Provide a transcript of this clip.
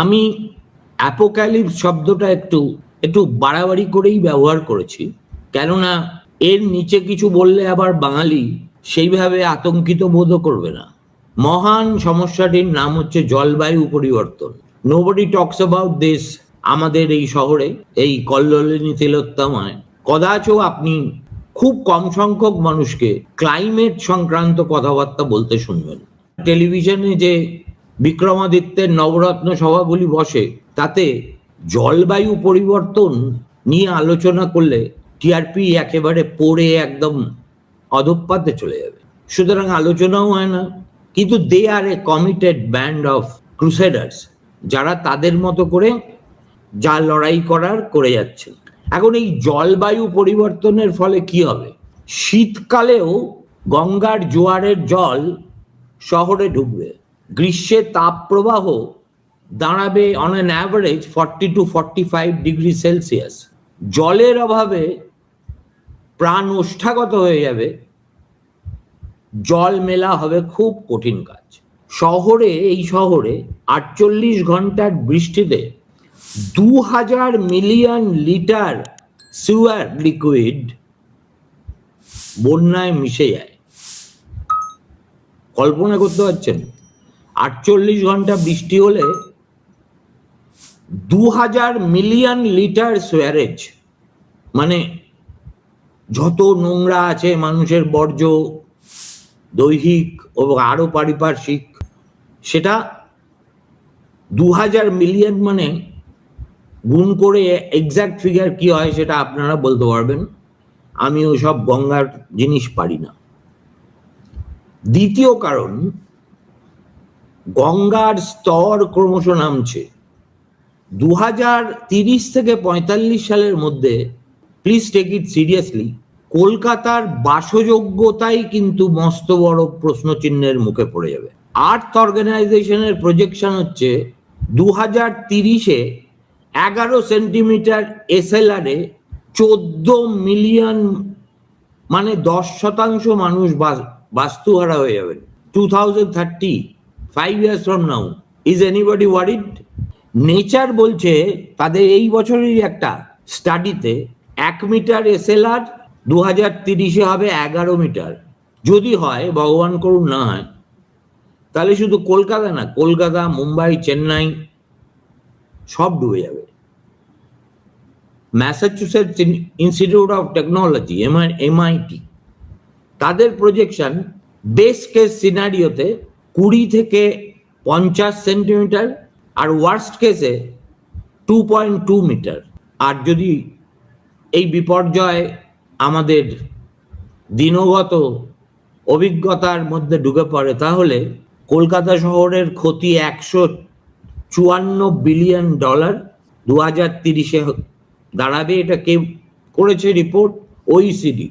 আমি অ্যাপোক্যালিপস শব্দটা একটু একটু বাড়াবাড়ি করেই ব্যবহার করেছি, কেননা এর নিচে কিছু বললে আবার বাঙালি সেইভাবে আতঙ্কিত বোধও করবে না। মহান সমস্যাটির নাম হচ্ছে জলবায়ু পরিবর্তন। নোবডি টকস অ্যাবাউট দিস আমাদের এই শহরে, এই কল্লোলিনী তিলোত্তমায়। কদাচও আপনি খুব কম সংখ্যক মানুষকে ক্লাইমেট সংক্রান্ত কথাবার্তা বলতে শুনবেন। টেলিভিশনে যে বিক্রমাদিত্যের নবরত্ন সভাগুলি বসে, তাতে জলবায়ু পরিবর্তন নিয়ে আলোচনা করলে টিআরপি একেবারে পড়ে একদম অধঃপাতে চলে যাবে। সুতরাং আলোচনাও হয় না, কিন্তু they are a committed band of crusaders যারা তাদের মতো করে যা লড়াই করার করে যাচ্ছে। এখন এই জলবায়ু পরিবর্তনের ফলে কি হবে? শীতকালেও গঙ্গার জোয়ারের জল শহরে ঢুকবে। গ্রীষ্মের তাপপ্রবাহ দাঁড়াবে on an average forty two forty five degree Celsius জলের অভাবে প্রাণ ওষ্ঠাগত হয়ে যাবে। জল মেলা হবে খুব কঠিন কাজ। শহরে, এই শহরে আটচল্লিশ ঘণ্টার বৃষ্টিতে দু হাজার মিলিয়ন লিটার সিওয়ার লিকুইড বন্যায় মিশে যায়। কল্পনা করতে পারছেন? আটচল্লিশ ঘণ্টা বৃষ্টি হলে দু হাজার মিলিয়ন লিটার সোয়ারেজ মানে যত নোংরা আছে মানুষের বর্জ্য, দৈহিক ও আরও পারিপার্শ্বিক সেটা দু হাজার মিলিয়ন মানে গুণ করে এক্স্যাক্ট ফিগার কি হয় সেটা আপনারা বলতে পারবেন। আমি ওসব গঙ্গার জিনিস পারি না। দ্বিতীয় কারণ, গঙ্গার স্তর ক্রমশ নামছে। দু হাজার তিরিশ থেকে পঁয়তাল্লিশ সালের মধ্যে প্লিজ টেক ইট সিরিয়াসলি কলকাতার বাসযোগ্যতাই কিন্তু মস্ত বড় প্রশ্নচিহ্নের মুখে পড়ে যাবে। আর্থ অর্গানাইজেশনের প্রজেকশন হচ্ছে দু হাজার তিরিশে এগারো সেন্টিমিটার এসএলআরে চোদ্দ মিলিয়ন মানে দশ শতাংশ মানুষ বাস- বাস্তুহারা হয়ে যাবেন। Two thousand thirty five years from now is anybody worried nature বলছে তাদের এই বছরেরই একটা স্টাডিতে এক মিটার এসএলআর দু হাজার তিরিশে হবে এগারো মিটার। যদি হয়, ভগবান করুন না হয় তাহলে শুধু কলকাতা না, কলকাতা, মুম্বাই, চেন্নাই সব ডুবে যাবে। Massachusetts Institute of Technology MIT তাদের প্রজেকশন বেস কেস সিনারিওতে কুড়ি থেকে পঞ্চাশ সেন্টিমিটার আর ওয়ার্স্ট কেসে টু পয়েন্ট টু মিটার আর যদি এই বিপর্যয় আমাদের দিনগত অভিজ্ঞতার মধ্যে ঢুকে পড়ে, তাহলে কলকাতা শহরের ক্ষতি একশো চুয়ান্ন বিলিয়ন ডলার দু হাজার তিরিশে দাঁড়াবে, এটা কে করেছে রিপোর্ট ওইসিডি